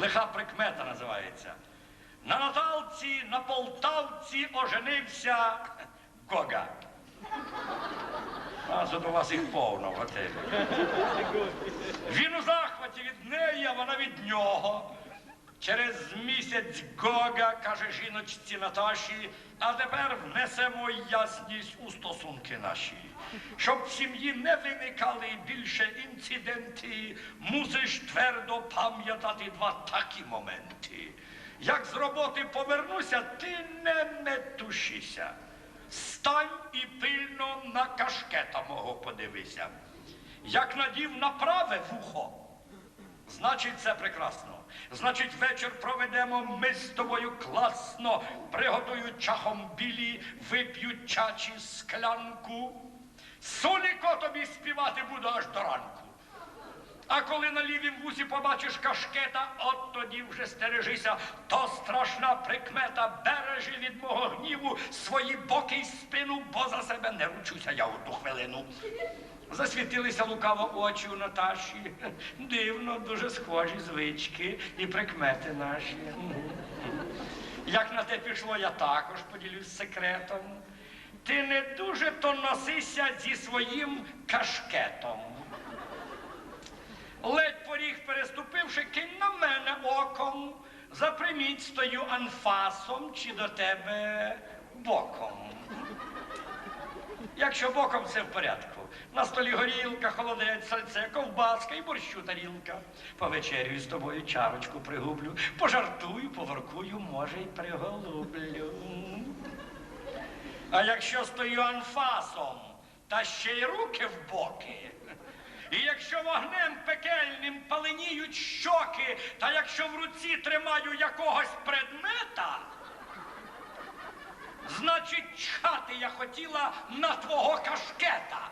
Лиха прикмета називається. На Наталці, на Полтавці оженився Гога. А тут у вас їх повно в готелі. Він у захваті від неї, а вона від нього. Через місяць Гога каже жіночці Наташі, а тепер внесемо ясність у стосунки наші. Щоб в сім'ї не виникали більше інциденти, мусиш твердо пам'ятати два такі моменти. Як з роботи повернуся, ти не метушися. Стань і пильно на кашкета мого подивися. Як надів на праве вухо, Значить, це прекрасно. Значить, вечір проведемо ми з тобою класно, приготують чахом білі, вип'ють чачі склянку. Соліко тобі співати буду аж до ранку. А коли на лівім вусі побачиш кашкета, от тоді вже стережися, то страшна прикмета, бережи від мого гніву свої боки й спину, бо за себе не ручуся я одну хвилину. Засвітилися лукаво очі у Наташі. Дивно, дуже схожі звички і прикмети наші. Як на те пішло, я також поділюсь секретом. Ти не дуже то носися зі своїм кашкетом. Переступивши, кинь на мене оком. Заприміть стою анфасом чи до тебе боком. Якщо боком все в порядку. На столі горілка, холодець, сальце, ковбаска і борщу тарілка. Повечерюю з тобою чарочку пригублю, пожартую, поворкую, може, й приголублю. А якщо стою анфасом, та ще й руки в боки. І якщо вогнем пекельним паленіють щоки, та якщо в руці тримаю якогось предмета, значить чхати я хотіла на твого кашкета.